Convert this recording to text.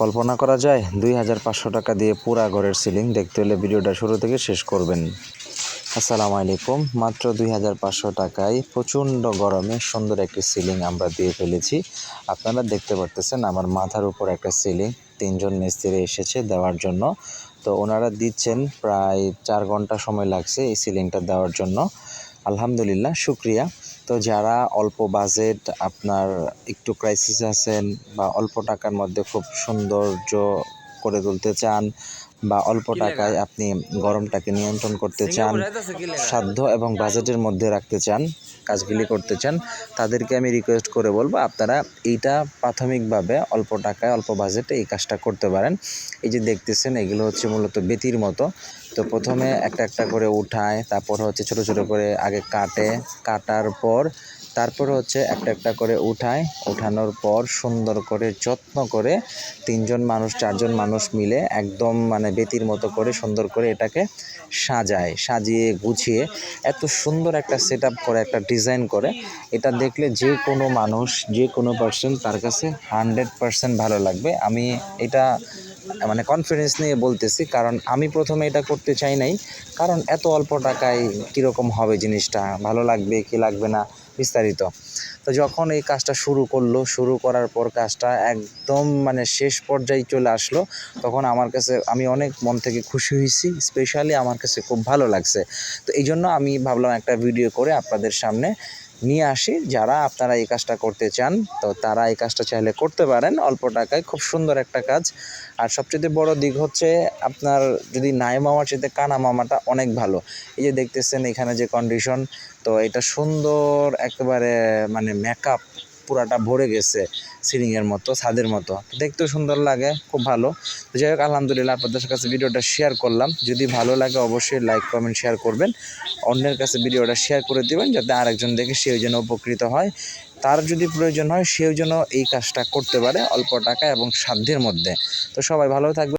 কল্পনা করা যায়, দুই হাজার পাঁচশো টাকা দিয়ে পুরা ঘরের সিলিং দেখতে হলে ভিডিওটা শুরু থেকে শেষ করবেন। আসসালামু আলাইকুম। মাত্র দুই হাজার পাঁচশো টাকায় প্রচণ্ড গরমে সুন্দর একটি সিলিং আমরা দিয়ে ফেলেছি। আপনারা দেখতে পারতেছেন আমার মাথার উপর একটা সিলিং তিনজন মিস্ত্রি এসেছে দেওয়ার জন্য। তো ওনারা দিচ্ছেন প্রায় চার ঘণ্টা সময় লাগছে এই সিলিংটা দেওয়ার জন্য। আলহামদুলিল্লাহ, শুক্রিয়া। তো যারা অল্প বাজেট আপনার একটু ক্রাইসিস আছেন বা অল্প টাকার মধ্যে খুব সৌন্দর্য করে তুলতে চান বা অল্প টাকায় আপনি গরমটাকে নিয়ন্ত্রণ করতে চান সাধ্য এবং বাজেটের মধ্যে রাখতে চান কাজগুলি করতে চান তাদেরকে আমি রিকোয়েস্ট করে বলব আপনারা এইটা প্রাথমিকভাবে অল্প টাকায় অল্প বাজেটে এই কাজটা করতে পারেন। এই যে দেখতেছেন এগুলো হচ্ছে মূলত বেতির মতো। তো প্রথমে একটা একটা করে উঠায় তারপর হচ্ছে ছোট ছোট করে আগে কাটে কাটার পর তারপর হচ্ছে একটা একটা করে উঠায়। উঠানোর পর সুন্দর করে যত্ন করে তিনজন মানুষ, চারজন মানুষ মিলে একদম মানে বেতির মতো করে সুন্দর করে এটাকে সাজায়, সাজিয়ে গুছিয়ে এত সুন্দর একটা সেট করে, একটা ডিজাইন করে। এটা দেখলে যে কোনো মানুষ, যে কোনো পার্সন তার কাছে হান্ড্রেড পার্সেন্ট ভালো লাগবে। আমি এটা মানে কনফিডেন্স নিয়ে বলতেছি, কারণ আমি প্রথমে এটা করতে চাই নাই। কারণ এত অল্প টাকায় কীরকম হবে জিনিসটা? ভালো লাগবে কি লাগবে না? বিস্তারিত। তো যখন এই কাজটা শুরু করল, শুরু করার পর কাজটা একদম মানে শেষ পর্যায়ে চলে আসলো, তখন আমার কাছে আমি অনেক মন থেকে খুশি হয়েছি, স্পেশালি আমার কাছে খুব ভালো লাগছে। তো এই জন্য আমি ভাবলাম একটা ভিডিও করে আপনাদের সামনে নিয়ে আসি। যারা আপনারা এই কাজটা করতে চান, তো তারা এই কাজটা চাইলে করতে পারেন। অল্প টাকায় খুব সুন্দর একটা কাজ। আর সবচেয়ে বড় দিক হচ্ছে আপনার যদি নাই মামার সাথে কানা মামাটা অনেক ভালো। এই যে দেখতেছেন এখানে যে কন্ডিশন তো এটা সুন্দর একেবারে মানে মেকআপ পুরাটা ভরে গেছে সিলিংয়ের মতো, ছাদের মতো। দেখতেও সুন্দর লাগে, খুব ভালো। তো যাই হোক, আলহামদুলিল্লাহ আপনাদের কাছে ভিডিওটা শেয়ার করলাম। যদি ভালো লাগে অবশ্যই লাইক কমেন্ট শেয়ার করবেন। অন্যের কাছে ভিডিওটা শেয়ার করে দেবেন, যাতে আরেকজন দেখে সেও যেন উপকৃত হয়। তার যদি প্রয়োজন হয়, সেও যেন এই কাজটা করতে পারে অল্প টাকা এবং সাধ্যের মধ্যে। তো সবাই ভালো থাকবে